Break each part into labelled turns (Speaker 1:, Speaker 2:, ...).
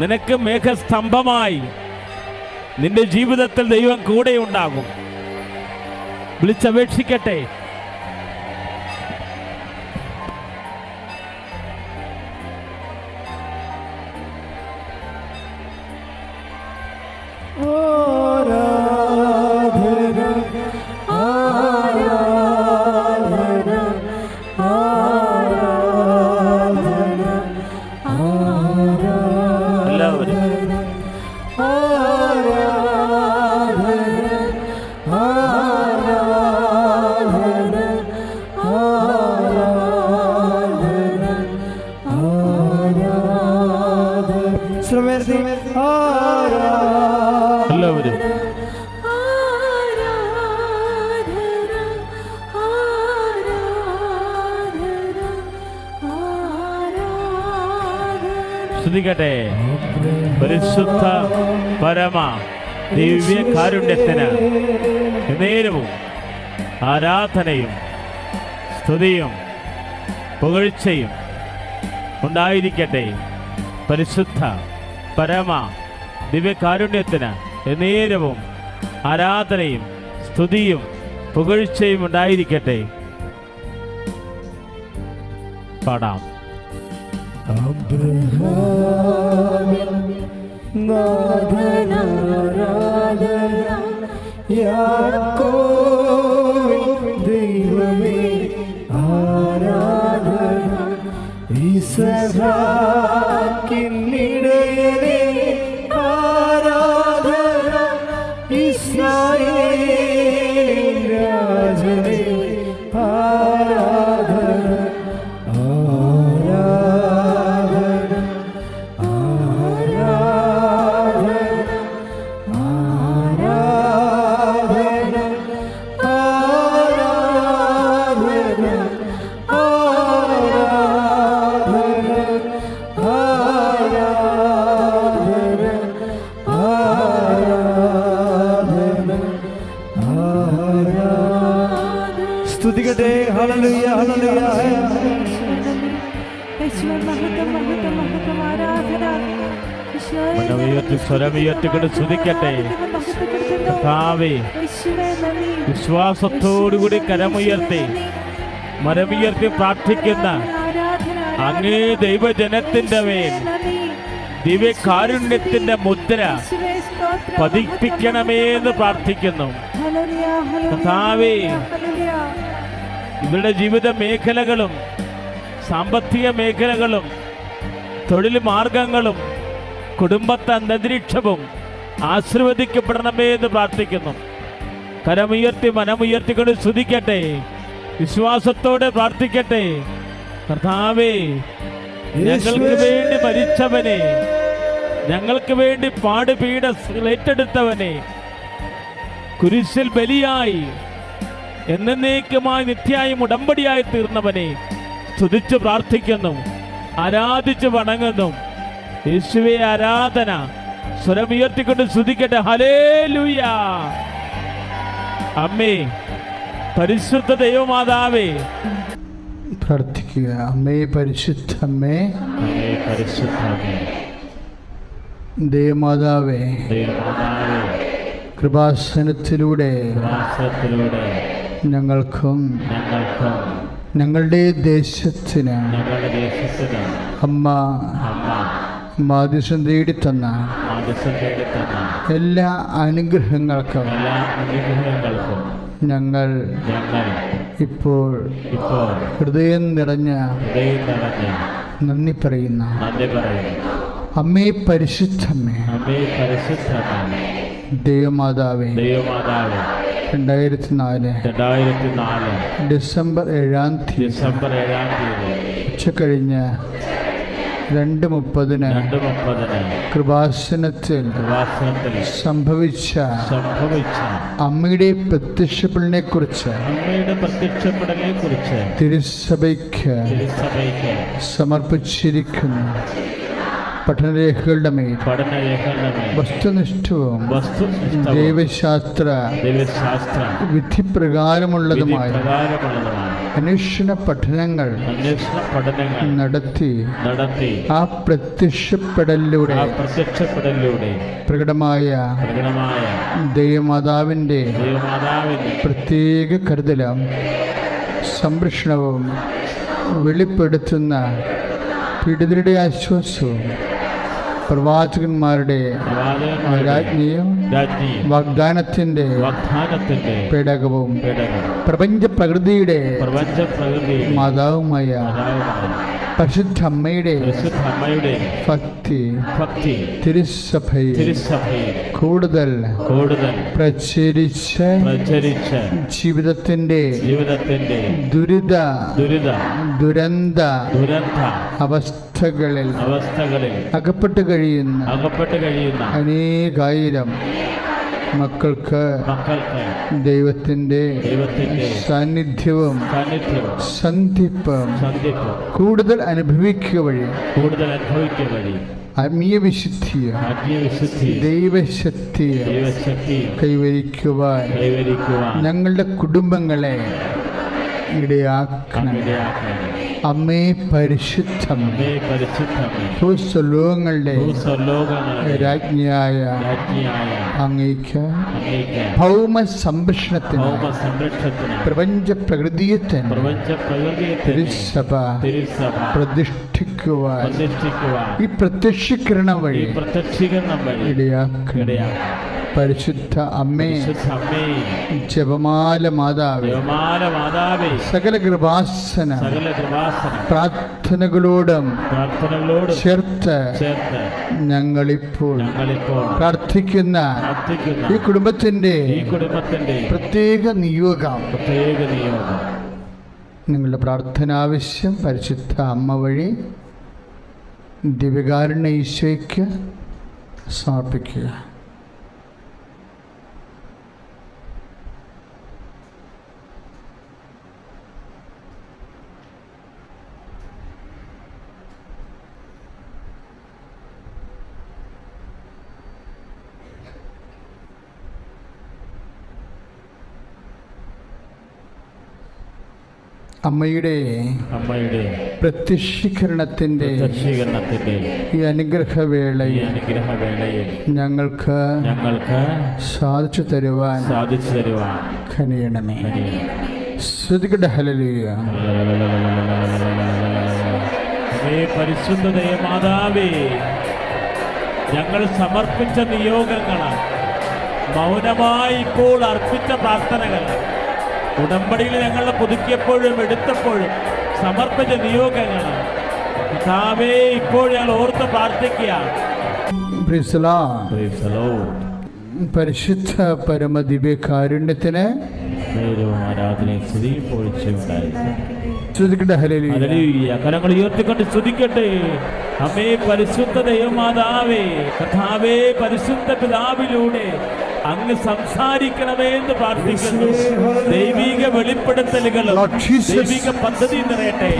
Speaker 1: നിനക്ക് മേഘസ്തംഭമായി നിന്റെ ജീവിതത്തിൽ ദൈവം കൂടെ ഉണ്ടാകും വിളിച്ചപേക്ഷിക്കട്ടെ. ശ്രദ്ധിക്കട്ടെ പരിശുദ്ധ പരമ ദിവ്യ കാരുണ്യത്തിന് നേരവും ആരാധനയും സ്തുതിയും പുകഴ്ചയും ഉണ്ടായിരിക്കട്ടെ. പരിശുദ്ധ പരമ ദിവ്യകാരുണ്യത്തിന് നേരവും ആരാധനയും സ്തുതിയും പുകഴ്ചയും ഉണ്ടായിരിക്കട്ടെ. പാടാം.
Speaker 2: യാക്കോവിൻ ദൈവമേ ആരാധന ഇസ്ഹാക്കിന്നിടയനേ
Speaker 1: സ്വരമുയർത്തിക്കൊണ്ട് സ്തുതിക്കട്ടെ. കർത്താവേ വിശ്വാസത്തോടുകൂടി കരമുയർത്തി മരമുയർത്തി പ്രാർത്ഥിക്കുന്ന അങ്ങേ ദൈവജനത്തിന്റെ മേൽ ദിവ്യകാരുണ്യത്തിന്റെ മുദ്ര പതിപ്പിക്കണമേ എന്ന് പ്രാർത്ഥിക്കുന്നു. കർത്താവേ ഇവരുടെ ജീവിത മേഖലകളും സാമ്പത്തിക മേഖലകളും തൊഴിൽ മാർഗങ്ങളും കുടുംബത്തെ അന്തരീക്ഷവും ആശീർവദിക്കപ്പെടണമേ എന്ന് പ്രാർത്ഥിക്കുന്നു. കരമുയർത്തി മനമുയർത്തിക്കൊണ്ട് സ്തുതിക്കട്ടെ. വിശ്വാസത്തോടെ പ്രാർത്ഥിക്കട്ടെ. കർത്താവേ ഞങ്ങൾക്ക് വേണ്ടി മരിച്ചവനെ ഞങ്ങൾക്ക് വേണ്ടി പാടുപീഠ ഏറ്റെടുത്തവനെ കുരിശിൽ ബലിയായി എന്നേക്കുമായി നിത്യായും ഉടമ്പടിയായി തീർന്നവനെ സ്തുതിച്ച് പ്രാർത്ഥിക്കുന്നു ആരാധിച്ച് വണങ്ങുന്നു. യേശുവെ ആരാധന. സ്വരം ഉയർത്തിക്കൊണ്ട് സ്തുതിക്കട്ടെ. ഹലേ അമ്മേ പരിശുദ്ധ ദൈവമാതാവേ.
Speaker 2: പ്രാർത്ഥിക്കുക. അമ്മേ പരിശുദ്ധ അമ്മേ ദേവമാതാവേ. കൃപാസനത്തിലൂടെ ഞങ്ങൾക്കും
Speaker 1: ഞങ്ങൾക്കും
Speaker 2: ഞങ്ങളുടെ ദേശത്തിന്
Speaker 1: ഞങ്ങളുടെ ദേശത്തിന്
Speaker 2: അമ്മ മാധ്യസം തേടിത്തന്ന എല്ലാ അനുഗ്രഹങ്ങൾക്കും ഞങ്ങൾ ഇപ്പോൾ ഹൃദയം നിറഞ്ഞ നന്ദി പറയുന്ന അമ്മേ പരിശുദ്ധമ്മേ ദേവമാതാവേ
Speaker 1: ദൈവമാതാവ്
Speaker 2: രണ്ടായിരത്തി നാല്
Speaker 1: രണ്ടായിരത്തി നാല്
Speaker 2: ഡിസംബർ ഏഴാം തീയതി
Speaker 1: ഡിസംബർ ഏഴാം തീയതി
Speaker 2: ഉച്ചക്കഴിഞ്ഞ് രണ്ട് മുപ്പതിന്
Speaker 1: രണ്ട് മുപ്പതിന്
Speaker 2: കൃപാസനത്തിൽ
Speaker 1: കൃപാസനത്തിൽ
Speaker 2: സംഭവിച്ച
Speaker 1: സംഭവിച്ച
Speaker 2: അമ്മയുടെ പ്രത്യക്ഷപ്പെടലിനെ കുറിച്ച്
Speaker 1: അമ്മയുടെ പ്രത്യക്ഷപ്പെടലിനെ കുറിച്ച്
Speaker 2: തിരുസഭയ്ക്ക്
Speaker 1: തിരുസഭയ്ക്ക്
Speaker 2: സമർപ്പിച്ചിരിക്കുന്നു. പഠനരേഖകളുടെ മേൽ. വസ്തുനിഷ്ഠവും ദൈവശാസ്ത്ര വിധിപ്രകാരമുള്ളതുമായ അന്വേഷണ പഠനങ്ങൾ നടത്തി ആ പ്രത്യക്ഷപ്പെടലിലൂടെ പ്രകടമായ
Speaker 1: ദൈവമാതാവിന്റെ
Speaker 2: പ്രത്യേക കരുതലും സംരക്ഷണവും വെളിപ്പെടുത്തുന്ന പീഡിതരുടെ ആശ്വാസവും പ്രവാചകന്മാരുടെ രാജ്ഞിയും വാഗ്ദാനത്തിന്റെ
Speaker 1: വാഗ്ദാനത്തിന്റെ
Speaker 2: പേടകവും
Speaker 1: പേടകം
Speaker 2: പ്രപഞ്ച പ്രകൃതിയുടെ
Speaker 1: പ്രപഞ്ച പ്രകൃതി
Speaker 2: മാതാവുമായ പരിശുദ്ധ അമ്മയുടെ
Speaker 1: പരിശുദ്ധ അമ്മയുടെ
Speaker 2: ഭക്തി
Speaker 1: ഭക്തി
Speaker 2: തിരുസഭയിൽ
Speaker 1: തിരുസഭയിൽ
Speaker 2: കൂടുതൽ
Speaker 1: കൂടുതൽ
Speaker 2: പ്രചരിച്ച്
Speaker 1: പ്രചരിച്ച്
Speaker 2: ജീവിതത്തിന്റെ
Speaker 1: ജീവിതത്തിന്റെ
Speaker 2: ദുരിത
Speaker 1: ദുരിത
Speaker 2: ദുരന്ത
Speaker 1: ദുരന്ത
Speaker 2: അവസ്ഥകളിൽ
Speaker 1: അവസ്ഥകളിൽ
Speaker 2: അകപ്പെട്ട് കഴിയുന്ന
Speaker 1: അകപ്പെട്ട് കഴിയുന്ന
Speaker 2: അനേകായിരം മക്കൾക്ക്
Speaker 1: ദൈവത്തിന്റെ
Speaker 2: സാന്നിധ്യവും സന്ധിപ്പം കൂടുതൽ അനുഭവിക്കുക വഴി
Speaker 1: കൂടുതൽ അനുഭവിക്കുക വഴി
Speaker 2: ആത്മീയ വിശുദ്ധിയും കൈവരിക്കുവാൻ ഞങ്ങളുടെ കുടുംബങ്ങളെ ഇടയാക്കണം. അമ്മേ പരിശുദ്ധമേ. ഭൂസ്വലോകങ്ങളുടെ രാജ്ഞിയായ അങ്ങേക്ക് ഭൗമ സംരക്ഷണത്തിന് പ്രപഞ്ച പ്രകൃതിയെ തന്നെ തിരുസഭ പ്രതിഷ്ഠിക്കുവാൻ ഈ പ്രത്യക്ഷീകരണം വഴി ഇടയാക്കണം പരിശുദ്ധ അമ്മേ. ജപമാല മാതാവേ. സകല കൃപാസന. പ്രാർത്ഥനകളോടും
Speaker 1: പ്രാർത്ഥനകളോട്
Speaker 2: ചേർത്ത് ഞങ്ങളിപ്പോൾ പ്രാർത്ഥിക്കുന്ന
Speaker 1: പ്രാർത്ഥിക്കുന്ന
Speaker 2: ഈ കുടുംബത്തിന്റെ
Speaker 1: ഈ കുടുംബത്തിന്റെ
Speaker 2: പ്രത്യേക നിയോഗം.
Speaker 1: പ്രത്യേക നിയോഗം.
Speaker 2: നിങ്ങളുടെ പ്രാർത്ഥന ആവശ്യം പരിശുദ്ധ അമ്മ വഴി ദിവ്യകാരുണ്യ ഈശോയ്ക്ക് സമർപ്പിക്കുക. അമ്മയുടെ
Speaker 1: അമ്മയുടെ പ്രത്യക്ഷീകരണത്തിന്റെ
Speaker 2: ഈ അനുഗ്രഹവേളയിൽ
Speaker 1: അനുഗ്രഹവേളയിൽ
Speaker 2: ഞങ്ങൾക്ക്
Speaker 1: ഞങ്ങൾക്ക്
Speaker 2: സാധിച്ചു തരുവാൻ
Speaker 1: സാധിച്ചു തരുവാൻ
Speaker 2: കനിയണമേ. ശ്രുതികട ഹലലിയ
Speaker 1: പരിശുദ്ധതയെ മാതാവേ ഞങ്ങൾ സമർപ്പിച്ച നിയോഗങ്ങളാണ്. മൗനമായി ഇപ്പോൾ അർപ്പിച്ച പ്രാർത്ഥനകൾ ഉടമ്പടിയിൽ ഞങ്ങൾ പുതുക്കിയപ്പോഴും എടുത്തപ്പോഴും സമർപ്പിച്ച നിയോഗങ്ങളാണ് കർത്താവേ ഇപ്പോൾ ഞങ്ങൾ ഓർത്ത് പ്രാർത്ഥിക്കുകയാണ്.
Speaker 2: പരിശുദ്ധ പരമദിവ്യ കാരുണ്യത്തിന്.
Speaker 1: കരങ്ങൾ ഉയർത്തിക്കൊണ്ട് സ്തുതിക്കട്ടെ. അമ്മേ പരിശുദ്ധ ദൈവമാതാവേ കഥാവേ പരിശുദ്ധ പിതാവിലൂടെ അങ്ങ് സംസാരിക്കണമേ എന്ന് പ്രാർത്ഥിക്കുന്നു ദൈവിക
Speaker 2: വെളിപ്പെടുത്തലുകൾ
Speaker 1: ദൈവിക പദ്ധതി നിറയട്ടെ.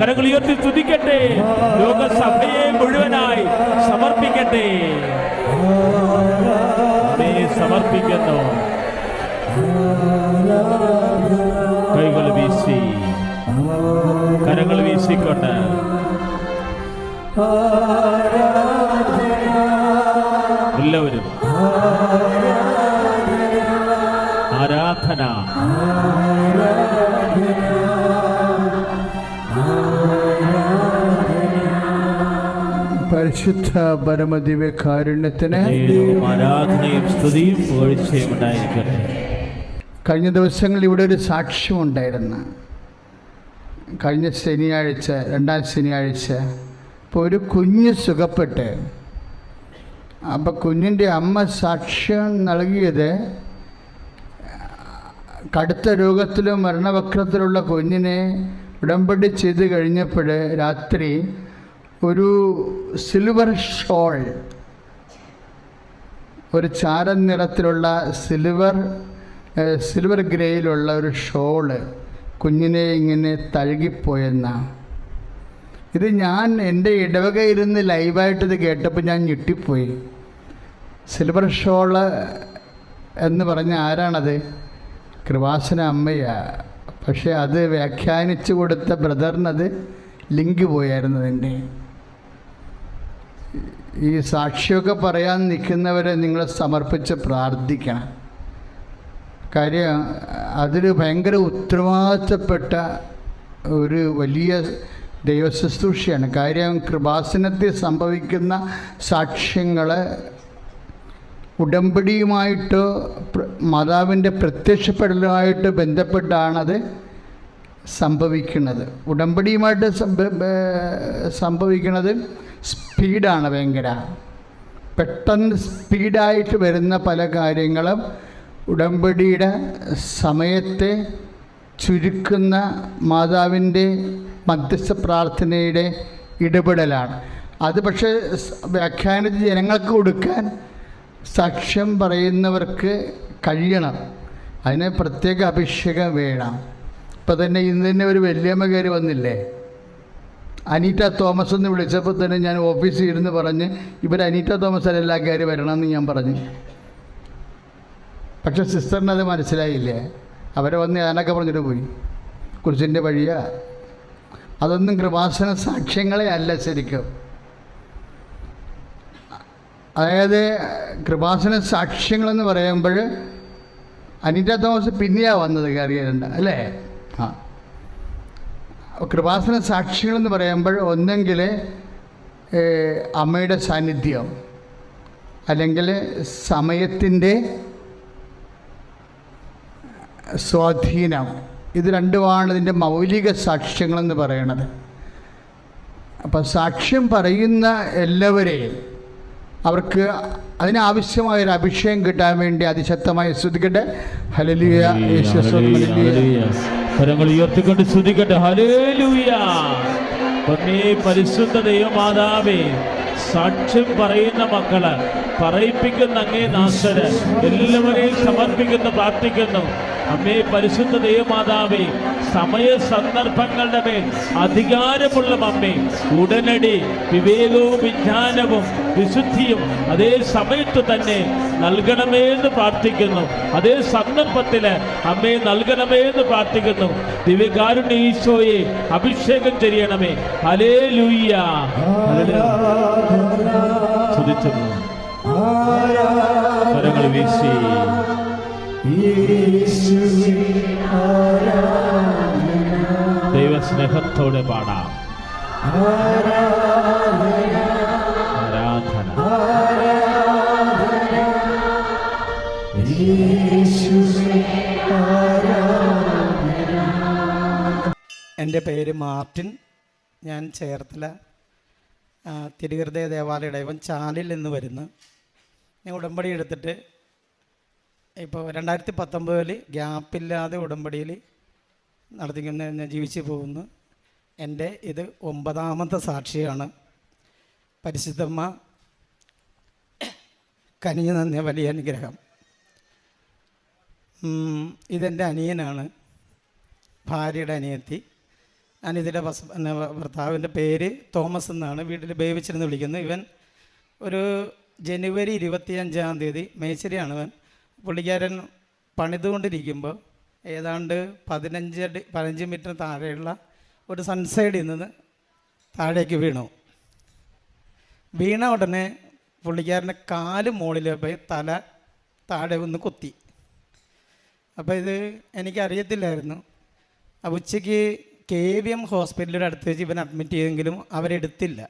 Speaker 1: കരങ്ങൾ സ്തുതിക്കട്ടെ. ലോകസഭയെ മുഴുവനായി സമർപ്പിക്കട്ടെ. സമർപ്പിക്കുന്നു. കൈകൾ വീശി. കരങ്ങൾ വീശിക്കൊണ്ട്. എല്ലാവരും. ആരാധന.
Speaker 2: പരിശുദ്ധ പരമദിവ്യ കാരുണ്യത്തിന്
Speaker 1: ആരാധനയും സ്തുതിയും പുകഴ്ചയും ഉണ്ടായിരിക്കട്ടെ.
Speaker 2: കഴിഞ്ഞ ദിവസങ്ങളിൽ ഇവിടെ ഒരു സാക്ഷ്യമുണ്ടായിരുന്നു കഴിഞ്ഞ ശനിയാഴ്ച രണ്ടാം ശനിയാഴ്ച ഒരു കുഞ്ഞ് സുഖപ്പെട്ട്. അപ്പം കുഞ്ഞിന്റെ അമ്മ സാക്ഷ്യം നൽകിയത് കടുത്ത രോഗത്തിലും മരണവക്രത്തിലുള്ള കുഞ്ഞിനെ ഉടമ്പടി ചെയ്ത് കഴിഞ്ഞപ്പോൾ രാത്രി ഒരു സിൽവർ ഷോൾ ഒരു ചാരൻ നിറത്തിലുള്ള സിൽവർ സിൽവർ ഗ്രേയിലുള്ള ഒരു ഷോൾ കുഞ്ഞിനെ ഇങ്ങനെ തഴുകിപ്പോയെന്നാണ് ഇത് ഞാൻ എന്റെ ഇടവക ഇരുന്ന് ഇത് കേട്ടപ്പോൾ ഞാൻ ഞെട്ടിപ്പോയി. സിൽവർ ഷോൾ എന്ന് പറഞ്ഞ ആരാണത്? കൃപാസന അമ്മയാ. പക്ഷേ അത് വ്യാഖ്യാനിച്ചു കൊടുത്ത ബ്രദറിനത് ലിങ്ക് പോയായിരുന്നു എന്റെ ഈ സാക്ഷിയൊക്കെ പറയാൻ നിൽക്കുന്നവരെ നിങ്ങൾ സമർപ്പിച്ച് പ്രാർത്ഥിക്കണം. കാര്യം അതൊരു ഭയങ്കര ഉത്തരവാദിത്തപ്പെട്ട ഒരു വലിയ ദൈവശുശ്രൂഷയാണ്. കാര്യം കൃപാസനത്തിൽ സംഭവിക്കുന്ന സാക്ഷ്യങ്ങൾ ഉടമ്പടിയുമായിട്ട് മാതാവിന്റെ പ്രത്യക്ഷപ്പെടലുമായിട്ട് ബന്ധപ്പെട്ടാണത് സംഭവിക്കുന്നത്. ഉടമ്പടിയുമായിട്ട് സംഭവിക്കുന്നത് സ്പീഡാണ് ഭയങ്കര. പെട്ടെന്ന് സ്പീഡായിട്ട് വരുന്ന പല കാര്യങ്ങളും ഉടമ്പടിയുടെ സമയത്തെ ചുരുക്കുന്ന മാതാവിന്റെ മധ്യസ്ഥ പ്രാർത്ഥനയുടെ ഇടപെടലാണ്. അത് പക്ഷേ വ്യാഖ്യാനിച്ച് ജനങ്ങൾക്ക് കൊടുക്കാൻ സാക്ഷ്യം പറയുന്നവർക്ക് കഴിയണം. അതിന് പ്രത്യേക അഭിഷേകം വേണം. ഇപ്പം തന്നെ ഇന്ന് തന്നെ ഒരു വല്യമ്മ കയറി വന്നില്ലേ? അനീറ്റ തോമസ് എന്ന് വിളിച്ചപ്പോൾ തന്നെ ഞാൻ ഓഫീസിൽ ഇരുന്ന് പറഞ്ഞ് ഇവർ അനീറ്റ തോമസ് അല്ല കയറി വരണമെന്ന് ഞാൻ പറഞ്ഞു. പക്ഷേ സിസ്റ്ററിനത് മനസ്സിലായില്ലേ? അവരെ വന്ന് ഞാനൊക്കെ പറഞ്ഞിട്ട് പോയി. കുരിശിന്റെ വഴിയാ. അതൊന്നും കൃപാസന സാക്ഷ്യങ്ങളെ അല്ല ശരിക്കും. അതായത് കൃപാസന സാക്ഷ്യങ്ങളെന്ന് പറയുമ്പോൾ അനിത തോമസ് പിന്നെയാണ് വന്നത് കയറിയിട്ടുണ്ട് അല്ലേ? ആ. കൃപാസന സാക്ഷികളെന്ന് പറയുമ്പോൾ ഒന്നെങ്കിൽ അമ്മയുടെ സാന്നിധ്യം അല്ലെങ്കിൽ സമയത്തിന്റെ സ്വാധീനം ഇത് രണ്ടുമാണ് ഇതിന്റെ മൗലിക സാക്ഷ്യങ്ങളെന്ന് പറയണത്. അപ്പം സാക്ഷ്യം പറയുന്ന എല്ലാവരെയും അവർക്ക് അതിനാവശ്യമായ ഒരു അഭിഷേകം കിട്ടാൻ വേണ്ടി അതിശക്തമായി ശ്രദ്ധിക്കട്ടെ ഹലലിയ
Speaker 1: ഉയർത്തിക്കൊണ്ട് ശ്രദ്ധിക്കട്ടെ ഹലേലൂയ പരിശുദ്ധ ദൈവമാതാവേ സാക്ഷ്യം പറയുന്ന മക്കൾ പറയിപ്പിക്കുന്ന അങ്ങേ നാശര് എല്ലാവരെയും സമർപ്പിക്കുന്നു പ്രാർത്ഥിക്കുന്നു. അമ്മേ പരിശുദ്ധ ദൈവമാതാവേ സമയ സന്ദർഭങ്ങളുടെ മേൽ അധികാരമുള്ള അമ്മേ ഉടനടി വിവേകവും വിജ്ഞാനവും വിശുദ്ധിയും അതേ സമയത്ത് തന്നെ നൽകണമേ എന്ന് പ്രാർത്ഥിക്കുന്നു. അതേ സന്ദർഭത്തിൽ അമ്മയെ നൽകണമേ എന്ന് പ്രാർത്ഥിക്കുന്നു. ദിവ്യകാരുണ്യ ഈശോയെ അഭിഷേകം ചെയ്യണമേ. ഹലേ ലൂയ്യ കരങ്ങൾ വീശി. ദൈവസ്നേഹത്തോടെ പാടാം. ആരാധന.
Speaker 3: എന്റെ പേര് മാർട്ടിൻ. ഞാൻ ചേർത്തല തിരുഹൃദയ ദേവാലയ ഇടവൻ ചാലിൽ നിന്ന് വരുന്നു. ഞാൻ ഉടമ്പടി എടുത്തിട്ട് ഇപ്പോൾ രണ്ടായിരത്തി പത്തൊമ്പതിൽ ഗ്യാപ്പില്ലാതെ ഉടമ്പടിയിൽ നടത്തിക്കുന്ന ഞാൻ ജീവിച്ചു പോകുന്നു എന്റെ ഇത് ഒമ്പതാമത്തെ സാക്ഷിയാണ് പരിശുദ്ധമ്മ കനിഞ്ഞു നന്ദിയ വലിയ അനുഗ്രഹം. ഇതെന്റെ അനിയനാണ് ഭാര്യയുടെ അനിയത്തി. അനിയത്തിന്റെ പിന്നെ ഭർത്താവിന്റെ പേര് തോമസ് എന്നാണ് വീട്ടിൽ ബേബിച്ചിരുന്ന് വിളിക്കുന്നത്. ഇവൻ ഒരു ജനുവരി ഇരുപത്തിയഞ്ചാം തീയതി മേച്ചരിയാണ് ഇവൻ പുള്ളിക്കാരൻ പണിതുകൊണ്ടിരിക്കുമ്പോൾ ഏതാണ്ട് പതിനഞ്ച് അടി പതിനഞ്ച് മീറ്റർ താഴെയുള്ള ഒരു സൺസൈഡിൽ നിന്ന് താഴേക്ക് വീണു. വീണ ഉടനെ പുള്ളിക്കാരന്റെ കാൽ മുകളിൽ പോയി തല താഴെ ഒന്ന് കുത്തി. അപ്പോൾ ഇത് എനിക്കറിയത്തില്ലായിരുന്നു. അപ്പോൾ ഉച്ചയ്ക്ക് കെ വി എം ഹോസ്പിറ്റലിന്റെ അടുത്ത് വെച്ച് ഇവൻ അഡ്മിറ്റ് ചെയ്തെങ്കിലും അവരെടുത്തില്ല.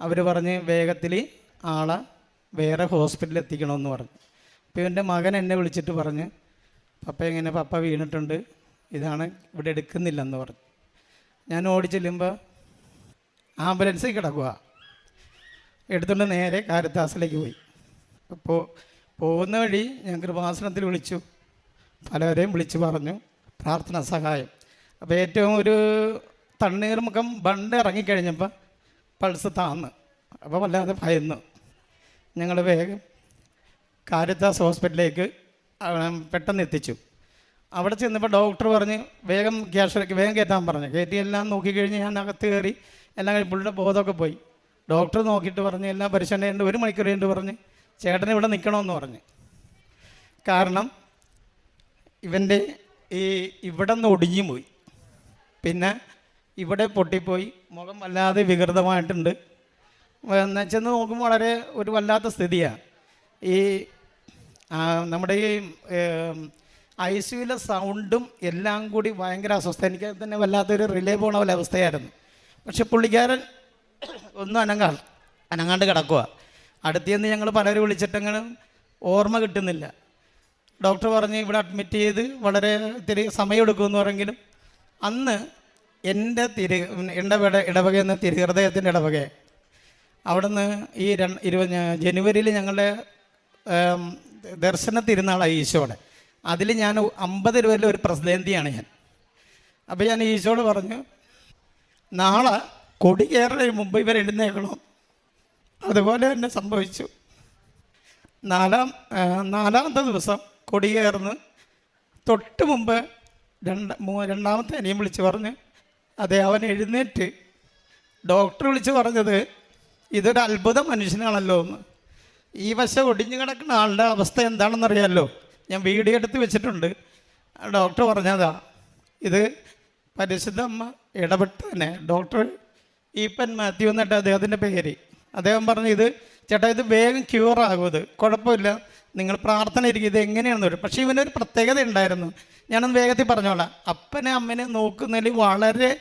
Speaker 3: അവർ പറഞ്ഞ് വേഗത്തിൽ ആളെ വേറെ ഹോസ്പിറ്റലിൽ എത്തിക്കണമെന്ന് പറഞ്ഞു. ഇവന്റെ മകൻ എന്നെ വിളിച്ചിട്ട് പറഞ്ഞ് പപ്പ ഇങ്ങനെ പപ്പ വീണിട്ടുണ്ട്? ഇതാണ് ഇവിടെ എടുക്കുന്നില്ലെന്ന് പറഞ്ഞു. ഞാൻ ഓടി ചെല്ലുമ്പോൾ ആംബുലൻസിൽ കിടക്കുക എടുത്തുകൊണ്ട് നേരെ കാരത്താസിലേക്ക് പോയി. അപ്പോൾ പോകുന്ന വഴി ഞാൻ കൃപാസനത്തിൽ വിളിച്ചു. പലവരെയും വിളിച്ചു പറഞ്ഞു. പ്രാർത്ഥന സഹായം. അപ്പോൾ ഏറ്റവും ഒരു തണ്ണീർമുഖം ബണ്ട് ഇറങ്ങിക്കഴിഞ്ഞപ്പോൾ പൾസ് താന്ന്. അപ്പോൾ വല്ലാതെ ഭയന്നു. ഞങ്ങൾ വേഗം കാരിത്താസ് ഹോസ്പിറ്റലിലേക്ക് പെട്ടെന്ന് എത്തിച്ചു. അവിടെ ചെന്നപ്പോൾ ഡോക്ടർ പറഞ്ഞ് വേഗം ക്യാഷ് വേഗം കയറ്റാൻ പറഞ്ഞു. കയറ്റി എല്ലാം നോക്കിക്കഴിഞ്ഞ് ഞാൻ അകത്ത് കയറി എല്ലാം കഴിഞ്ഞ് പുള്ളിയുടെ ബോധമൊക്കെ പോയി. ഡോക്ടർ നോക്കിയിട്ട് പറഞ്ഞ് എല്ലാം പരിശോധനയുണ്ട് ഒരു മണിക്കൂർ കഴിഞ്ഞിട്ട് പറഞ്ഞ് ചേട്ടൻ ഇവിടെ നിൽക്കണമെന്ന് പറഞ്ഞ്. കാരണം ഇവന്റെ ഈ ഇവിടെ നിന്ന് ഒടിഞ്ഞു പോയി. പിന്നെ ഇവിടെ പൊട്ടിപ്പോയി മുഖം വല്ലാതെ വികൃതമായിട്ടുണ്ട്. ചെന്ന് നോക്കുമ്പോൾ വളരെ ഒരു വല്ലാത്ത സ്ഥിതിയാണ്. ഈ നമ്മുടെ ഈ ഐ സിയുലെ സൗണ്ടും എല്ലാം കൂടി ഭയങ്കര അസ്വസ്ഥ. എനിക്ക് തന്നെ വല്ലാത്തൊരു റിലേ പോണ പോലെ അവസ്ഥയായിരുന്നു. പക്ഷെ പുള്ളിക്കാരൻ ഒന്നും അനങ്ങാ അനങ്ങാണ്ട് കിടക്കുക അടുത്തുനിന്ന് ഞങ്ങൾ പലരും വിളിച്ചിട്ടങ്ങനെ ഓർമ്മ കിട്ടുന്നില്ല. ഡോക്ടർ പറഞ്ഞ് ഇവിടെ അഡ്മിറ്റ് ചെയ്ത് വളരെ ഇത്തിരി സമയമെടുക്കുമെന്ന് പറഞ്ഞെങ്കിലും അന്ന് എന്റെ തിരി എന്റെ എന്ന തിരു ഹൃദയത്തിന്റെ ഇടവക അവിടുന്ന് ഈ രണ്ട് ഇരുപ ജനുവരിയിൽ ഞങ്ങളുടെ ദർശന തിരുനാളാണ് ഈശോയുടെ. അതിൽ ഞാൻ അമ്പത് രൂപയിലെ ഒരു പ്രസിദ്ധന്തിയാണ് ഞാൻ. അപ്പോൾ ഞാൻ ഈശോട് പറഞ്ഞു നാളെ കൊടി കയറുന്നതിന് മുമ്പ് ഇവർ എഴുന്നേക്കണം അതുപോലെ തന്നെ സംഭവിച്ചു. നാലാം നാലാമത്തെ ദിവസം കൊടി കയറുന്നു. തൊട്ട് മുമ്പ് രണ്ട് രണ്ടാമത്തെ അനിയും വിളിച്ച് പറഞ്ഞ് അതെ അവൻ എഴുന്നേറ്റ്. ഡോക്ടർ വിളിച്ച് പറഞ്ഞത് ഇതൊരു അത്ഭുത മനുഷ്യനാണല്ലോ എന്ന്. ഈ വശം ഒടിഞ്ഞു കിടക്കുന്ന ആളുടെ അവസ്ഥ എന്താണെന്നറിയാമല്ലോ ഞാൻ വീഡിയോ എടുത്ത് വെച്ചിട്ടുണ്ട്. ഡോക്ടർ പറഞ്ഞതാ ഇത് പരിശുദ്ധ അമ്മ ഇടപെട്ട് തന്നെ ഡോക്ടർ ഈപ്പൻ മാത്യു എന്നിട്ട് അദ്ദേഹത്തിന്റെ പേര്. അദ്ദേഹം പറഞ്ഞു ഇത് ചേട്ടാ ഇത് വേഗം ക്യൂർ ആകും ഇത് കുഴപ്പമില്ല. നിങ്ങൾ പ്രാർത്ഥന ഇരിക്കും. ഇത് എങ്ങനെയാണെന്ന് വരും. പക്ഷേ ഇവനൊരു പ്രത്യേകത ഉണ്ടായിരുന്നു. ഞാനൊന്ന് വേഗത്തിൽ പറഞ്ഞോളാം. അപ്പനെ അമ്മനെ നോക്കുന്നതിൽ വളരെ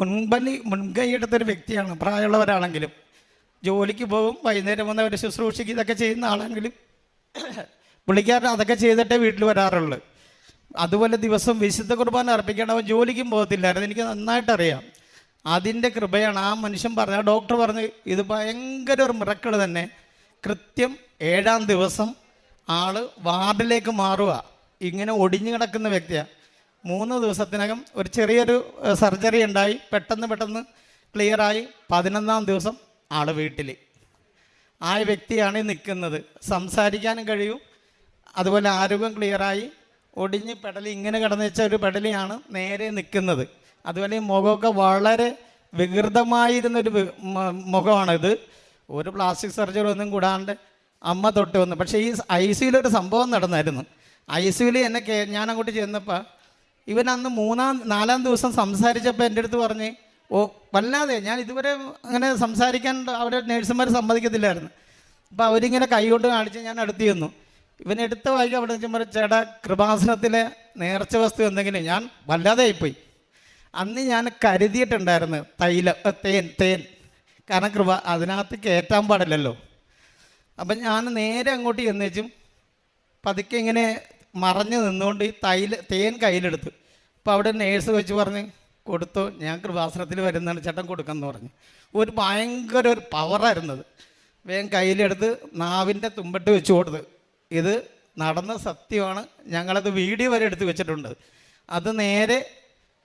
Speaker 3: മുൻപലി മുൻകൈ എടുത്തൊരു വ്യക്തിയാണ്. പ്രായമുള്ളവരാണെങ്കിലും ജോലിക്ക് പോകും വൈകുന്നേരം വന്ന് അവർ ശുശ്രൂഷയ്ക്ക് ഇതൊക്കെ ചെയ്യുന്ന ആളെങ്കിലും പുള്ളിക്കാരൻ അതൊക്കെ ചെയ്തിട്ടേ വീട്ടിൽ വരാറുള്ളൂ. അതുപോലെ ദിവസം വിശുദ്ധ കുർബാന അർപ്പിക്കേണ്ട അവൻ ജോലിക്കും പോകത്തില്ലായിരുന്നു. എനിക്ക് നന്നായിട്ടറിയാം. അതിന്റെ കൃപയാണ്. ആ മനുഷ്യൻ പറഞ്ഞ ഡോക്ടർ പറഞ്ഞ് ഇത് ഭയങ്കര ഒരു മിറക്കൾ തന്നെ. കൃത്യം ഏഴാം ദിവസം ആൾ വാർഡിലേക്ക് മാറുക ഇങ്ങനെ ഒടിഞ്ഞു കിടക്കുന്ന വ്യക്തിയാണ് മൂന്ന് ദിവസത്തിനകം ഒരു ചെറിയൊരു സർജറി ഉണ്ടായി. പെട്ടെന്ന് പെട്ടെന്ന് ക്ലിയറായി. പതിനൊന്നാം ദിവസം ആൾ വീട്ടിൽ ആ വ്യക്തിയാണ് നിൽക്കുന്നത് സംസാരിക്കാനും കഴിയും. അതുപോലെ ആരോഗ്യം ക്ലിയറായി. ഒടിഞ്ഞ് പെടലി ഇങ്ങനെ കിടന്നു വെച്ച ഒരു പെടലിയാണ് നേരെ നിൽക്കുന്നത് അതുപോലെ മുഖമൊക്കെ വളരെ വികൃതമായിരുന്നൊരു മുഖമാണിത്. ഒരു പ്ലാസ്റ്റിക് സർജറി ഒന്നും കൂടാണ്ട് അമ്മ തൊട്ട് വന്നു. പക്ഷേ ഈ ഐ സിയിലൊരു സംഭവം നടന്നായിരുന്നു. ഐ സിയിൽ എന്നെ ഞാൻ അങ്ങോട്ട് ചെന്നപ്പോൾ ഇവൻ അന്ന് മൂന്നാം നാലാം ദിവസം സംസാരിച്ചപ്പോൾ എന്റെ അടുത്ത് പറഞ്ഞ് ഓ വല്ലാതെ. ഞാൻ ഇതുവരെ അങ്ങനെ സംസാരിക്കാൻ അവിടെ നേഴ്സുമാർ സമ്മതിക്കത്തില്ലായിരുന്നു. അപ്പോൾ അവരിങ്ങനെ കൈകൊണ്ട് കാണിച്ച് ഞാൻ അടുത്ത് ചെന്നു. ഇവൻ എടുത്ത വായിക്കാൻ അവിടെ വെച്ചാൽ ചേട്ടാ കൃപാസനത്തിലെ നേർച്ച വസ്തു എന്തെങ്കിലും. ഞാൻ വല്ലാതെ ആയിപ്പോയി. അന്ന് ഞാൻ കരുതിയിട്ടുണ്ടായിരുന്നു തൈലം തേൻ തേൻ. കാരണം കൃപ അതിനകത്ത് കയറ്റാൻ പാടില്ലല്ലോ. അപ്പം ഞാൻ നേരെ അങ്ങോട്ട് ചെന്നേച്ചും പതുക്കെ ഇങ്ങനെ മറഞ്ഞു നിന്നുകൊണ്ട് ഈ തൈല തേൻ കയ്യിലെടുത്തു. അപ്പോൾ അവിടെ നേഴ്സ് വെച്ച് പറഞ്ഞ് കൊടുത്തു. ഞാൻ കൃപാസനത്തിൽ വരുന്നതാണ് ചേട്ടൻ കൊടുക്കാമെന്ന് പറഞ്ഞു. ഒരു ഭയങ്കര ഒരു പവറായിരുന്നത് വേഗം കയ്യിലെടുത്ത് നാവിന്റെ തുമ്പട്ട് വെച്ച് കൊടുത്ത്. ഇത് നടന്ന സത്യമാണ്. ഞങ്ങളത് വീഡിയോ വരെ എടുത്ത് വെച്ചിട്ടുണ്ട്. അത് നേരെ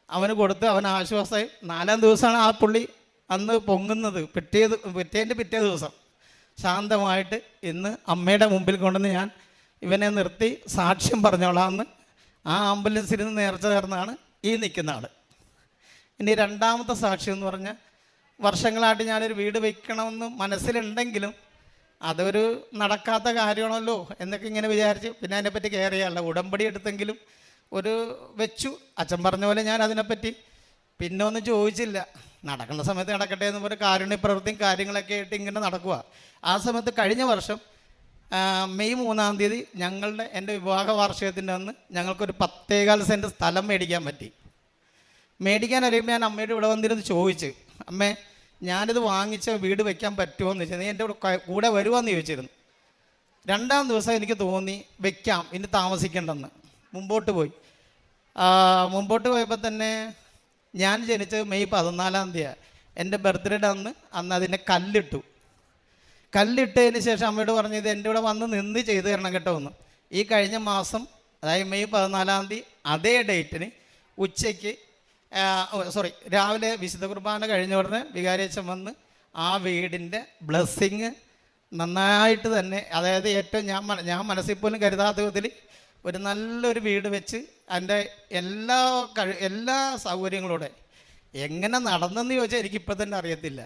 Speaker 3: അവന് കൊടുത്ത് അവൻ ആശ്വാസമായി. നാലാം ദിവസമാണ് ആ പുള്ളി അന്ന് പൊങ്ങുന്നത്. പിറ്റേത് പിറ്റേന്റെ പിറ്റേ ദിവസം. ശാന്തമായിട്ട് ഇന്ന് അമ്മയുടെ മുമ്പിൽ കൊണ്ടുവന്ന് ഞാൻ ഇവനെ നിർത്തി സാക്ഷ്യം പറഞ്ഞോളാമെന്ന് ആ ആംബുലൻസിൽ നിന്ന് നേർച്ച ചേർന്നാണ് ഈ നിൽക്കുന്ന ആൾ ഇനി രണ്ടാമത്തെ സാക്ഷ്യം എന്ന് പറഞ്ഞാൽ വർഷങ്ങളായിട്ട് ഞാനൊരു വീട് വയ്ക്കണമെന്ന് മനസ്സിലുണ്ടെങ്കിലും അതൊരു നടക്കാത്ത കാര്യമാണല്ലോ എന്നൊക്കെ ഇങ്ങനെ വിചാരിച്ച് പിന്നെ അതിനെപ്പറ്റി കെയർ ഉടമ്പടി എടുത്തെങ്കിലും ഒരു വെച്ചു. അച്ഛൻ പറഞ്ഞ പോലെ ഞാൻ അതിനെപ്പറ്റി പിന്നെ ഒന്നും ചോദിച്ചില്ല. നടക്കുന്ന സമയത്ത് നടക്കട്ടെ എന്ന് പറഞ്ഞ കാരുണ്യ പ്രവൃത്തിയും കാര്യങ്ങളൊക്കെ ആയിട്ട് ഇങ്ങനെ നടക്കുക ആ സമയത്ത് കഴിഞ്ഞ വർഷം മെയ് മൂന്നാം തീയതി ഞങ്ങളുടെ എന്റെ വിവാഹ വാർഷികത്തിന്റെ അന്ന് ഞങ്ങൾക്കൊരു പത്തേകാൽ സെന്റ് സ്ഥലം മേടിക്കാൻ പറ്റി. മേടിക്കാൻ അറിയുമ്പോൾ ഞാൻ അമ്മയുടെ ഇവിടെ വന്നിരുന്ന് ചോദിച്ച് അമ്മേ ഞാനിത് വാങ്ങിച്ച വീട് വെക്കാൻ പറ്റുമോ? എന്ന് ചോദിച്ചാൽ നീ എന്റെ കൂടെ വരുവാന്ന് ചോദിച്ചിരുന്നു. രണ്ടാം ദിവസം എനിക്ക് തോന്നി വെക്കാം ഇനി താമസിക്കേണ്ടെന്ന്. മുമ്പോട്ട് പോയി. മുമ്പോട്ട് പോയപ്പോൾ തന്നെ ഞാൻ ജനിച്ചത് മെയ് പതിനാലാം തീയതി എന്റെ ബർത്ത്ഡേ അന്ന് അന്ന് അതിന്റെ കല്ലിട്ടു. കല്ലിട്ടതിന് ശേഷം അമ്മയോട് പറഞ്ഞു ഇത് എന്റെ കൂടെ വന്ന് നിന്ന് ചെയ്തു തരണം കേട്ടോ ഒന്ന് ഈ കഴിഞ്ഞ മാസം അതായത് മെയ് പതിനാലാം തീയതി അതേ ഡേറ്റിന് ഉച്ചയ്ക്ക് സോറി രാവിലെ വിശുദ്ധ കുർബാന കഴിഞ്ഞ ഉടനെ വികാരിയച്ഛൻ വന്ന് ആ വീടിന്റെ ബ്ലെസ്സിങ് നന്നായിട്ട് തന്നെ അതായത് ഏറ്റവും ഞാൻ ഞാൻ മനസ്സിൽ പോലും കരുതാത്ത വിധത്തിൽ ഒരു നല്ലൊരു വീട് വെച്ച് എന്റെ എല്ലാ കഴി എല്ലാ സൗകര്യങ്ങളൂടെ എങ്ങനെ നടന്നെന്ന് ചോദിച്ചാൽ എനിക്കിപ്പോൾ തന്നെ അറിയത്തില്ല.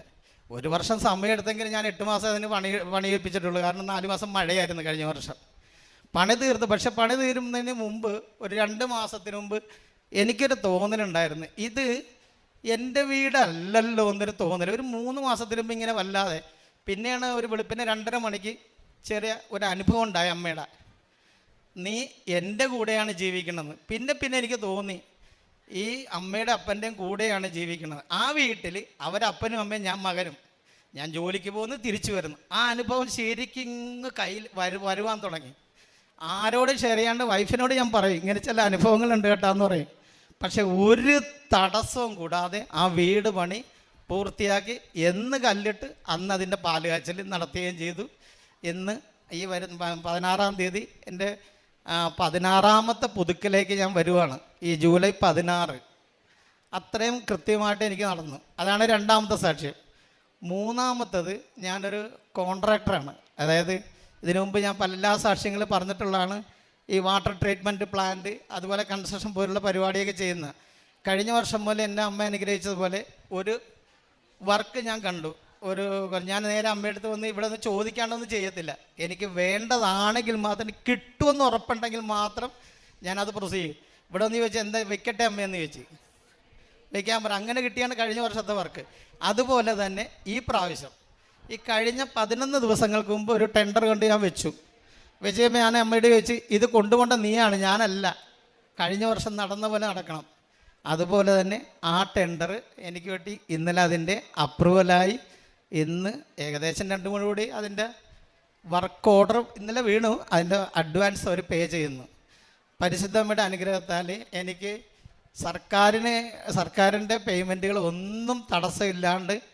Speaker 3: ഒരു വർഷം സമയം എടുത്തെങ്കിൽ ഞാൻ എട്ട് മാസം അതിന് പണി പണിയിപ്പിച്ചിട്ടുള്ളൂ കാരണം നാല് മാസം മഴയായിരുന്നു കഴിഞ്ഞ വർഷം. പണി തീർത്ത് പക്ഷെ പണി തീരുന്നതിന് മുമ്പ് ഒരു രണ്ട് മാസത്തിന് മുമ്പ് എനിക്കൊരു തോന്നലുണ്ടായിരുന്നു. ഇത് എന്റെ വീടല്ലല്ലോ എന്നൊരു തോന്നൽ ഒരു മൂന്ന് മാസത്തിന് മുമ്പ് ഇങ്ങനെ വല്ലാതെ. പിന്നെയാണ് ഒരു വെളുപ്പിന് രണ്ടര മണിക്ക് ചെറിയ ഒരു അനുഭവം ഉണ്ടായി അമ്മയുടെ. നീ എന്റെ കൂടെയാണ് ജീവിക്കണമെന്ന് പിന്നെ പിന്നെ എനിക്ക് തോന്നി ഈ അമ്മയുടെ അപ്പന്റെയും കൂടെയാണ് ജീവിക്കുന്നത്. ആ വീട്ടിൽ അവരപ്പനും അമ്മയും ഞാൻ മകനും. ഞാൻ ജോലിക്ക് പോകുന്നു തിരിച്ചു വരുന്നു. ആ അനുഭവം ശരിക്കും ഇങ്ങ് കയ്യിൽ വരു വരുവാൻ തുടങ്ങി. ആരോടും ഷെയർ ചെയ്യാണ്ട് വൈഫിനോട് ഞാൻ പറയും ഇങ്ങനെ ചില അനുഭവങ്ങളുണ്ട് കേട്ടാന്ന് പറയും. പക്ഷെ ഒരു തടസ്സവും കൂടാതെ ആ വീട് പണി പൂർത്തിയാക്കി എന്ന് കല്ലിട്ട് അന്ന് അതിന്റെ പാൽ കാച്ചൽ നടത്തുകയും ചെയ്തു. ഇന്ന് ഈ വരുന്ന പതിനാറാം തീയതി എന്റെ പതിനാറാമത്തെ പുതുക്കിലേക്ക് ഞാൻ വരുവാണ്. ഈ ജൂലൈ പതിനാറ്. അത്രയും കൃത്യമായിട്ട് എനിക്ക് നടന്നു. അതാണ് രണ്ടാമത്തെ സാക്ഷ്യം. മൂന്നാമത്തത് ഞാനൊരു കോൺട്രാക്ടറാണ്. അതായത് ഇതിനു മുമ്പ് ഞാൻ പല സാക്ഷ്യങ്ങളും പറഞ്ഞിട്ടുള്ളതാണ്. ഈ വാട്ടർ ട്രീറ്റ്മെന്റ് പ്ലാന്റ് അതുപോലെ കൺസ്ട്രക്ഷൻ പോലുള്ള പരിപാടിയൊക്കെ ചെയ്യുന്ന. കഴിഞ്ഞ വർഷം മുതൽ എന്റെ അമ്മ അനുഗ്രഹിച്ചതുപോലെ ഒരു വർക്ക് ഞാൻ കണ്ടു. ഒരു ഞാൻ നേരെ അമ്മയുടെ അടുത്ത് വന്ന് ഇവിടെ നിന്ന് ചോദിക്കാണ്ടൊന്നും ചെയ്യത്തില്ല. എനിക്ക് വേണ്ടതാണെങ്കിൽ മാത്രം കിട്ടുമെന്ന് ഉറപ്പുണ്ടെങ്കിൽ മാത്രം ഞാനത് പ്രൊസീഡ് ചെയ്യും. ഇവിടെ ഒന്ന് ചോദിച്ചാൽ എന്താ വെക്കട്ടെ അമ്മയെന്ന് ചോദിച്ചു. വെക്കാൻ പറ അങ്ങനെ കിട്ടിയാണ് കഴിഞ്ഞ വർഷത്തെ വർക്ക് അതുപോലെ തന്നെ ഈ പ്രാവശ്യം ഈ കഴിഞ്ഞ പതിനൊന്ന് ദിവസങ്ങൾക്ക് മുമ്പ് ഒരു ടെൻഡർ കണ്ട് ഞാൻ വെച്ചു. കഴിയുമ്പോൾ ഞാൻ അമ്മയോട് ചോദിച്ച് ഇത് കൊണ്ടുപോണ്ട നീയാണ് ഞാനല്ല. കഴിഞ്ഞ വർഷം നടന്ന പോലെ നടക്കണം. അതുപോലെ തന്നെ ആ ടെൻഡർ എനിക്ക് വേണ്ടി ഇന്നലെ അതിന്റെ അപ്രൂവലായി ഇന്ന് ഏകദേശം രണ്ട് മണി കൂടി അതിന്റെ വർക്ക് ഓർഡർ ഇന്നലെ വീണു. അതിന്റെ അഡ്വാൻസ് അവർ പേ ചെയ്യുന്നു. പരിശുദ്ധമ്മയുടെ അനുഗ്രഹത്താൽ എനിക്ക് സർക്കാരിന് സർക്കാരിന്റെ പേയ്മെന്റുകൾ ഒന്നും തടസ്സമില്ലാണ്ട്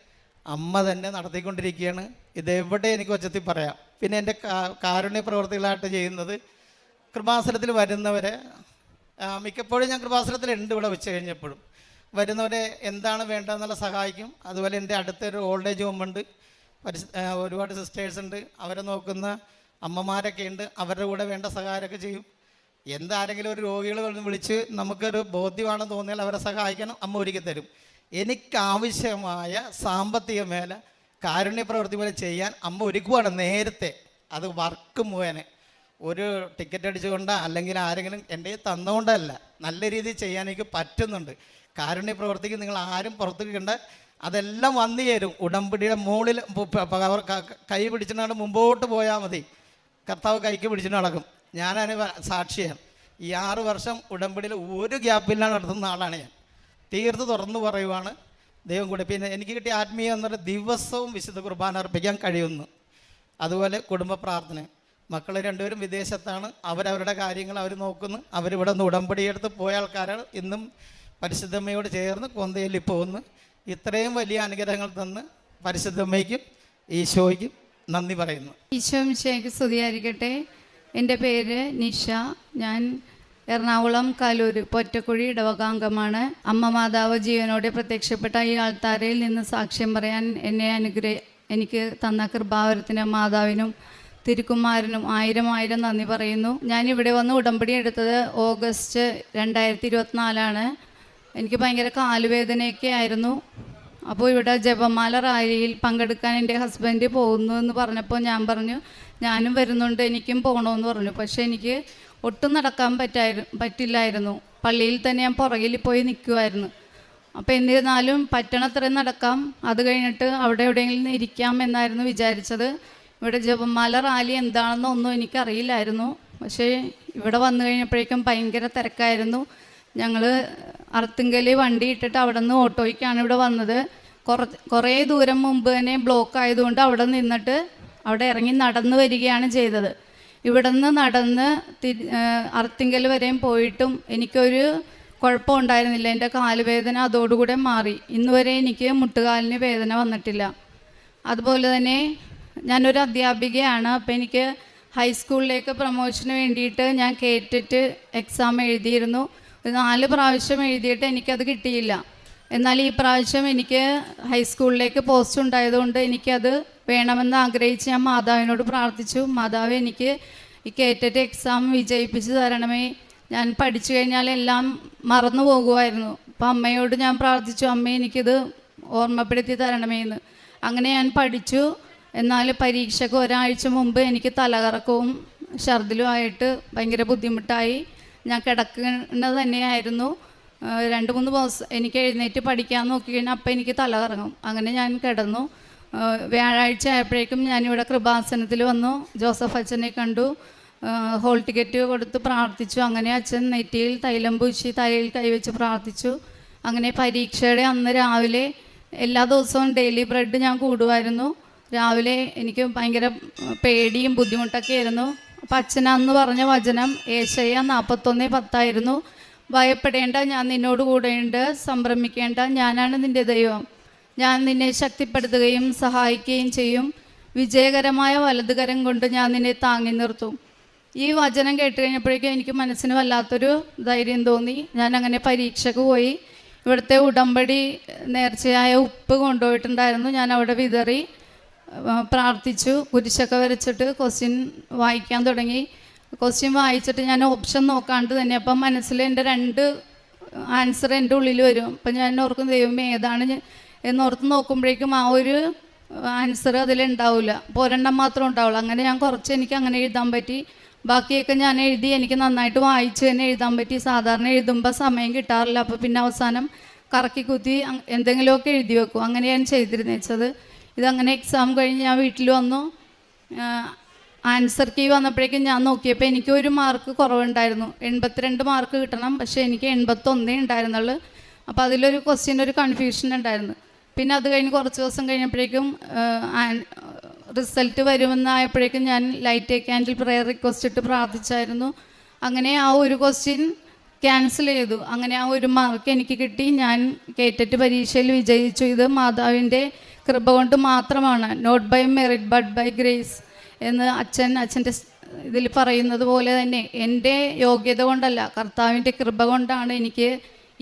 Speaker 3: അമ്മ തന്നെ നടത്തിക്കൊണ്ടിരിക്കുകയാണ്. ഇതെവിടെ എനിക്ക് ഒച്ചത്തിൽ പറയാം. പിന്നെ എന്റെ കാരുണ്യ പ്രവർത്തികളായിട്ട് ചെയ്യുന്നത് കൃപാസനത്തിൽ വരുന്നവരെ മിക്കപ്പോഴും ഞാൻ കൃപാസനത്തിലുണ്ട് ഇവിടെ വെച്ച് കഴിഞ്ഞപ്പോഴും. വരുന്നവരെ എന്താണ് വേണ്ടതെന്നുള്ള സഹായിക്കും. അതുപോലെ എന്റെ അടുത്തൊരു ഓൾഡ് ഏജ് ഹോം ഉണ്ട്. ഒരുപാട് സിസ്റ്റേഴ്സ് ഉണ്ട്. അവരെ നോക്കുന്ന അമ്മമാരൊക്കെ ഉണ്ട്. അവരുടെ കൂടെ വേണ്ട സഹായമൊക്കെ ചെയ്യും. എന്താരെങ്കിലും ഒരു രോഗികൾ വിളിച്ച് നമുക്കൊരു ബോധ്യമാണെന്ന് തോന്നിയാൽ അവരെ സഹായിക്കണം. അമ്മ ഒരുക്കി തരും. എനിക്കാവശ്യമായ സാമ്പത്തിക മേല കാരുണ്യ പ്രവൃത്തി പോലെ ചെയ്യാൻ അമ്മ ഒരുക്കുവാണ് നേരത്തെ. അത് വർക്ക് മുഖേന ഒരു ടിക്കറ്റ് അടിച്ചുകൊണ്ട് അല്ലെങ്കിൽ ആരെങ്കിലും എന്റെ തന്നുകൊണ്ടല്ല നല്ല രീതിയിൽ ചെയ്യാൻ എനിക്ക് പറ്റുന്നുണ്ട്. കാരുണ്യ പ്രവർത്തിക്ക് നിങ്ങൾ ആരും പുറത്തു കണ്ട അതെല്ലാം വന്നു ചേരും. ഉടമ്പടിയുടെ മുകളിൽ കൈ പിടിച്ചിട്ട് മുമ്പോട്ട് പോയാൽ മതി. കർത്താവ് കൈക്ക് പിടിച്ചിട്ട് നടക്കും. ഞാനതിന് സാക്ഷിയാണ്. ഈ ആറ് വർഷം ഉടമ്പടിയിൽ ഒരു ഗ്യാപ്പില്ലാതെ നടത്തുന്ന ആളാണ് ഞാൻ. തീർത്ത് തുറന്നു പറയുവാണ് ദൈവം കൂടെ. പിന്നെ എനിക്ക് കിട്ടിയ ആത്മീയം എന്ന് പറഞ്ഞാൽ ദിവസവും വിശുദ്ധ കുർബാന അർപ്പിക്കാൻ കഴിയുന്നു. അതുപോലെ കുടുംബ പ്രാർത്ഥന. മക്കൾ രണ്ടുപേരും വിദേശത്താണ്. അവരവരുടെ കാര്യങ്ങൾ അവർ നോക്കുന്നു. അവരിവിടെ നിന്ന് ഉടമ്പടിയെടുത്ത് പോയ ആൾക്കാരാണ്. ഇന്നും പരിശുദ്ധമ്മയോട് ചേർന്ന് കൊന്തയിൽ പോകുന്നു. ഇത്രയും വലിയ അനുഗ്രഹങ്ങൾ തന്ന് പരിശുദ്ധമ്മയ്ക്കും ഈശോയ്ക്കും നന്ദി പറയുന്നു.
Speaker 4: ഈശോ മിശിഹായ്ക്ക് സ്തുതിയായിരിക്കട്ടെ. എന്റെ പേര് നിഷ. ഞാൻ എറണാകുളം കാലൂര് പൊറ്റക്കുഴി ഇടവകാംഗമാണ്. അമ്മ മാതാവ് ജീവനോടെ പ്രത്യക്ഷപ്പെട്ട ഈ ആൾത്താരയിൽ നിന്ന് സാക്ഷ്യം പറയാൻ എന്നെ അനുഗ്രഹ എനിക്ക് തന്ന കൃപാവരത്തിന് മാതാവിനും തിരുക്കുമാരനും ആയിരം ആയിരം നന്ദി പറയുന്നു. ഞാൻ ഇവിടെ വന്ന് ഉടമ്പടി എടുത്തത് ഓഗസ്റ്റ് രണ്ടായിരത്തി ഇരുപത്തിനാലാണ് എനിക്ക് ഭയങ്കര കാലുവേദനയൊക്കെ ആയിരുന്നു. അപ്പോൾ ഇവിടെ ജപമാല റാലിയിൽ പങ്കെടുക്കാൻ എന്റെ ഹസ്ബൻഡ് പോകുന്നു എന്ന് പറഞ്ഞപ്പോൾ ഞാൻ പറഞ്ഞു ഞാനും വരുന്നുണ്ട് എനിക്കും പോകണമെന്ന് പറഞ്ഞു. പക്ഷേ എനിക്ക് ഒട്ടും നടക്കാൻ പറ്റായി പറ്റില്ലായിരുന്നു. പള്ളിയിൽ തന്നെ ഞാൻ പുറകിൽ പോയി നിൽക്കുമായിരുന്നു അപ്പോൾ എന്നിരുന്നാലും പറ്റണത്രയും നടക്കാം. അത് കഴിഞ്ഞിട്ട് അവിടെ എവിടെയെങ്കിലും ഇരിക്കാം എന്നായിരുന്നു വിചാരിച്ചത്. ഇവിടെ ജപമാല റാലി എന്താണെന്നൊന്നും എനിക്കറിയില്ലായിരുന്നു. പക്ഷേ ഇവിടെ വന്നു കഴിഞ്ഞപ്പോഴേക്കും ഭയങ്കര തിരക്കായിരുന്നു. ഞങ്ങൾ അർത്തുങ്കലി വണ്ടി ഇട്ടിട്ട് അവിടെ നിന്ന് ഓട്ടോയ്ക്കാണ് ഇവിടെ വന്നത്. കുറ കുറേ ദൂരം മുമ്പ് തന്നെ ബ്ലോക്ക് ആയതുകൊണ്ട് അവിടെ നിന്നിട്ട് അവിടെ ഇറങ്ങി നടന്നു വരികയാണ് ചെയ്തത്. ഇവിടെ നിന്ന് നടന്ന് തിരി അർത്തിങ്കൽ വരെയും പോയിട്ടും എനിക്കൊരു കുഴപ്പമുണ്ടായിരുന്നില്ല. എന്റെ കാലുവേദന അതോടുകൂടെ മാറി. ഇന്ന് വരെ എനിക്ക് മുട്ടുകാലിന് വേദന വന്നിട്ടില്ല. അതുപോലെ തന്നെ ഞാനൊരു അധ്യാപികയാണ്. അപ്പം എനിക്ക് ഹൈസ്കൂളിലേക്ക് പ്രൊമോഷന് വേണ്ടിയിട്ട് ഞാൻ കേറ്റിട്ട് എക്സാം എഴുതിയിരുന്നു. ഒരു നാല് പ്രാവശ്യം എഴുതിയിട്ട് എനിക്കത് കിട്ടിയില്ല. എന്നാൽ ഈ പ്രാവശ്യം എനിക്ക് ഹൈസ്കൂളിലേക്ക് പോസ്റ്റ് ഉണ്ടായതുകൊണ്ട് എനിക്കത് വേണമെന്ന് ആഗ്രഹിച്ച് ഞാൻ മാതാവിനോട് പ്രാർത്ഥിച്ചു. മാതാവ് എനിക്ക് ഈ കേറ്റിട്ട് എക്സാം വിജയിപ്പിച്ച് തരണമേ. ഞാൻ പഠിച്ചു കഴിഞ്ഞാൽ എല്ലാം മറന്നു പോകുമായിരുന്നു. അപ്പം അമ്മയോട് ഞാൻ പ്രാർത്ഥിച്ചു അമ്മ എനിക്കിത് ഓർമ്മപ്പെടുത്തി തരണമേ എന്ന് അങ്ങനെ ഞാൻ പഠിച്ചു. എന്നാൽ പരീക്ഷയ്ക്ക് ഒരാഴ്ച മുമ്പ് എനിക്ക് തലകറക്കവും ഛർദിലും ആയിട്ട് ഭയങ്കര ബുദ്ധിമുട്ടായി. ഞാൻ കിടക്കുന്നത് തന്നെയായിരുന്നു. രണ്ട് മൂന്ന് ദിവസം എനിക്ക് എഴുന്നേറ്റ് പഠിക്കാൻ നോക്കി കഴിഞ്ഞാൽ അപ്പം എനിക്ക് തലകറങ്ങും. അങ്ങനെ ഞാൻ കിടന്നു. വ്യാഴാഴ്ച ആയപ്പോഴേക്കും ഞാനിവിടെ കൃപാസനത്തിൽ വന്നു. ജോസഫ് അച്ഛനെ കണ്ടു. ഹോൾ ടിക്കറ്റ് കൊടുത്ത് പ്രാർത്ഥിച്ചു. അങ്ങനെ അച്ഛൻ നെറ്റിയിൽ തൈലം പൂശി തലയിൽ കൈവച്ച് പ്രാർത്ഥിച്ചു. അങ്ങനെ പരീക്ഷയുടെ അന്ന് രാവിലെ എല്ലാ ദിവസവും ഡെയിലി ബ്രെഡ് ഞാൻ കൂടുമായിരുന്നു. രാവിലെ എനിക്ക് ഭയങ്കര പേടിയും ബുദ്ധിമുട്ടൊക്കെ ആയിരുന്നു. അപ്പം അച്ഛൻ അന്ന് പറഞ്ഞ വചനം ഏശയ്യ നാൽപ്പത്തൊന്ന് പത്തായിരുന്നു. ഭയപ്പെടേണ്ട ഞാൻ നിന്നോട് കൂടെയുണ്ട്. സംഭ്രമിക്കേണ്ട ഞാനാണ് നിന്റെ ദൈവം. ഞാൻ നിന്നെ ശക്തിപ്പെടുത്തുകയും സഹായിക്കുകയും ചെയ്യും. വിജയകരമായ വലതുകരം കൊണ്ട് ഞാൻ നിന്നെ താങ്ങി നിർത്തും. ഈ വചനം കേട്ട് കഴിഞ്ഞപ്പോഴേക്കും എനിക്ക് മനസ്സിന് വല്ലാത്തൊരു ധൈര്യം തോന്നി. ഞാൻ അങ്ങനെ പരീക്ഷയ്ക്ക് പോയി. ഇവിടുത്തെ ഉടമ്പടി നേർച്ചയായ ഉപ്പ് കൊണ്ടുപോയിട്ടുണ്ടായിരുന്നു. ഞാൻ അവിടെ വിതറി പ്രാർത്ഥിച്ചു. കുരിശൊക്കെ വരച്ചിട്ട് ക്വസ്റ്റ്യൻ വായിക്കാൻ തുടങ്ങി. ക്വസ്റ്റ്യൻ വായിച്ചിട്ട് ഞാൻ ഓപ്ഷൻ നോക്കാണ്ട് തന്നെ അപ്പം മനസ്സിൽ എന്റെ രണ്ട് ആൻസർ എന്റെ ഉള്ളിൽ വരും. അപ്പം ഞാൻ ഓർക്കും ദൈവമേ ഏതാണ് എന്നോർത്ത് നോക്കുമ്പോഴേക്കും ആ ഒരു ആൻസർ അതിലുണ്ടാവില്ല ഒരെണ്ണം മാത്രം ഉണ്ടാവുള്ളൂ. അങ്ങനെ ഞാൻ കുറച്ച് എനിക്ക് അങ്ങനെ എഴുതാൻ പറ്റി. ബാക്കിയൊക്കെ ഞാൻ എഴുതി എനിക്ക് നന്നായിട്ട് വായിച്ച് തന്നെ എഴുതാൻ പറ്റി. സാധാരണ എഴുതുമ്പോൾ സമയം കിട്ടാറില്ല. അപ്പോൾ പിന്നെ അവസാനം കറക്കി കുത്തി എന്തെങ്കിലുമൊക്കെ എഴുതി വെക്കും. അങ്ങനെ ഞാൻ ചെയ്തിരുന്നേച്ചത് ഇതങ്ങനെ എക്സാം കഴിഞ്ഞ് ഞാൻ വീട്ടിൽ വന്നു. ആൻസർ കീ വന്നപ്പോഴേക്കും ഞാൻ നോക്കിയപ്പോൾ എനിക്ക് ഒരു മാർക്ക് കുറവുണ്ടായിരുന്നു. എൺപത്തിരണ്ട് മാർക്ക് കിട്ടണം. പക്ഷേ എനിക്ക് എൺപത്തൊന്നേ ഉണ്ടായിരുന്നുള്ളൂ. അപ്പോൾ അതിലൊരു ക്വസ്റ്റ്യൻ ഒരു കൺഫ്യൂഷൻ ഉണ്ടായിരുന്നു. പിന്നെ അത് കഴിഞ്ഞ് കുറച്ച് ദിവസം കഴിഞ്ഞപ്പോഴേക്കും റിസൾട്ട് വരുമെന്നായപ്പോഴേക്കും ഞാൻ light a candle prayer request ഇട്ട് പ്രാർത്ഥിച്ചായിരുന്നു. അങ്ങനെ ആ ഒരു ക്വസ്റ്റ്യൻ ക്യാൻസൽ ചെയ്തു. അങ്ങനെ ആ ഒരു മാർക്ക് എനിക്ക് കിട്ടി. ഞാൻ കേറ്ററ്റ് പരീക്ഷയിൽ വിജയിച്ചു. ഇത് മാതാവിന്റെ കൃപ കൊണ്ട് മാത്രമാണ്. Not by merit but by grace എന്ന് അച്ഛൻ അച്ഛന്റെ ഇതിൽ പറയുന്നത് പോലെ തന്നെ എന്റെ യോഗ്യത കൊണ്ടല്ല കർത്താവിന്റെ കൃപ കൊണ്ടാണ് എനിക്ക്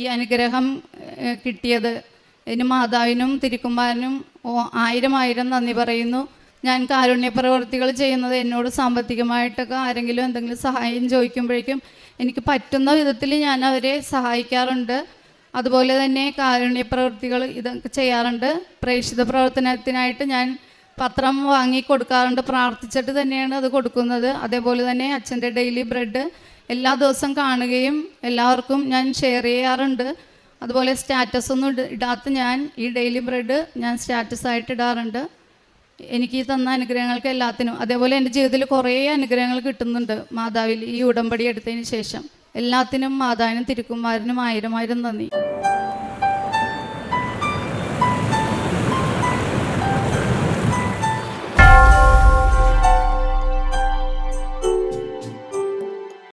Speaker 4: ഈ അനുഗ്രഹം കിട്ടിയത്. ഇതിന് മാതാവിനും തിരുക്കുമാരനും ആയിരം ആയിരം നന്ദി പറയുന്നു. ഞാൻ കാരുണ്യ പ്രവർത്തികൾ ചെയ്യുന്നത് എന്നോട് സാമ്പത്തികമായിട്ടൊക്കെ ആരെങ്കിലും എന്തെങ്കിലും സഹായം ചോദിക്കുമ്പോഴേക്കും എനിക്ക് പറ്റുന്ന വിധത്തിൽ ഞാൻ അവരെ സഹായിക്കാറുണ്ട്. അതുപോലെ തന്നെ കാരുണ്യ പ്രവൃത്തികൾ ഇതൊക്കെ ചെയ്യാറുണ്ട്. പ്രേക്ഷിത പ്രവർത്തനത്തിനായിട്ട് ഞാൻ പത്രം വാങ്ങി കൊടുക്കാറുണ്ട്. പ്രാർത്ഥിച്ചിട്ട് തന്നെയാണ് അത് കൊടുക്കുന്നത്. അതേപോലെ തന്നെ അച്ഛന്റെ ഡെയിലി ബ്രെഡ് എല്ലാ ദിവസവും കാണുകയും എല്ലാവർക്കും ഞാൻ ഷെയർ ചെയ്യാറുണ്ട്. അതുപോലെ സ്റ്റാറ്റസ് ഒന്നും ഇട- ഇടാത്ത ഞാൻ ഈ ഡെയിലി ബ്രെഡ് ഞാൻ സ്റ്റാറ്റസ് ആയിട്ട് ഇടാറുണ്ട്. എനിക്ക് തന്ന അനുഗ്രഹങ്ങൾക്ക് എല്ലാത്തിനും. അതേപോലെ എന്റെ ജീവിതത്തിൽ കുറേ അനുഗ്രഹങ്ങൾ കിട്ടുന്നുണ്ട്. മാതാവിൽ ഈ ഉടമ്പടി എടുത്തതിന് ശേഷം. എല്ലാത്തിനും മാതാവിനും തിരുക്കുമാരനും ആയിരം ആയിരം നന്ദി.